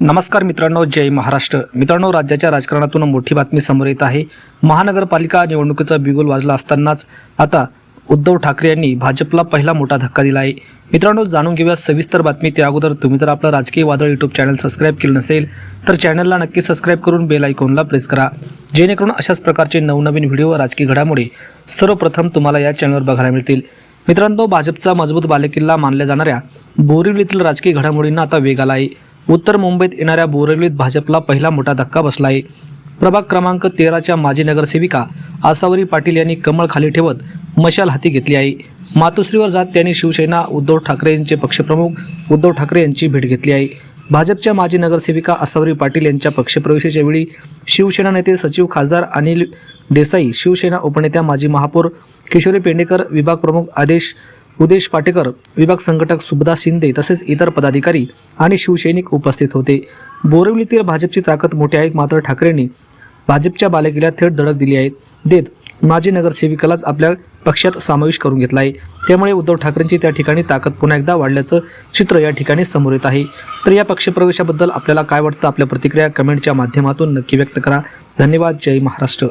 नमस्कार मित्रांनो जय महाराष्ट्र. मित्रांनो राज्याच्या राजकारणातून मोठी बातमी समोर येत आहे. महानगरपालिका निवडणुकीचा बिगुल वाजला असतानाच आता उद्धव ठाकरे यांनी भाजपला पहिला मोठा धक्का दिला आहे. मित्रांनो जाणून घेऊया सविस्तर बातमी. त्या अगोदर तुम्ही जर आपलं राजकीय वादळ यूट्यूब चॅनल सबस्क्राईब केलं नसेल तर चॅनलला नक्की सबस्क्राईब करून बेल आयकॉनला प्रेस करा. जेणेकरून अशाच प्रकारचे नवनवीन व्हिडिओ राजकीय घडामोडी सर्वप्रथम तुम्हाला या चॅनलवर बघायला मिळतील. मित्रांनो भाजपचा मजबूत बालेकिल्ला मानल्या जाणाऱ्या बोरिवलीतील राजकीय घडामोडींना आता वेग आला आहे. उत्तर मुंबईत येणाऱ्या बोरिवलीत भाजपला पहिला मोठा धक्का बसला आहे प्रभाग क्रमांक तेराच्या माजी नगरसेविका आसावरी पाटील यांनी कमळ खाली ठेवत मशाल हाती घेतली आहे. मातोश्रीवर जात त्यांनी शिवसेना उद्धव ठाकरे यांचे पक्षप्रमुख उद्धव ठाकरे यांची भेट घेतली आहे. भाजपच्या माजी नगरसेविका आसावरी पाटील यांच्या पक्षप्रवेशाच्या वेळी शिवसेना नेते सचिव खासदार अनिल देसाई शिवसेना उपनेत्या माजी महापौर किशोरी पेंडेकर विभाग प्रमुख आदेश उदेश पाटेकर विभाग संघटक सुभदा शिंदे तसेच इतर पदाधिकारी आणि शिवसैनिक उपस्थित होते. बोरिवलीतील भाजपची ताकद मोठी आहे मात्र ठाकरेंनी भाजपच्या बालेकिल्ल्यात थेट धडक दिली आहे. देत माजी नगरसेविकालाच आपल्या पक्षात समावेश करून घेतला आहे. त्यामुळे उद्धव ठाकरेंची त्या ठिकाणी ताकद पुन्हा एकदा वाढल्याचं चित्र या ठिकाणी समोर येत आहे. तर या पक्षप्रवेशाबद्दल आपल्याला काय वाटतं? आपल्या प्रतिक्रिया कमेंटच्या माध्यमातून नक्की व्यक्त करा. धन्यवाद. जय महाराष्ट्र.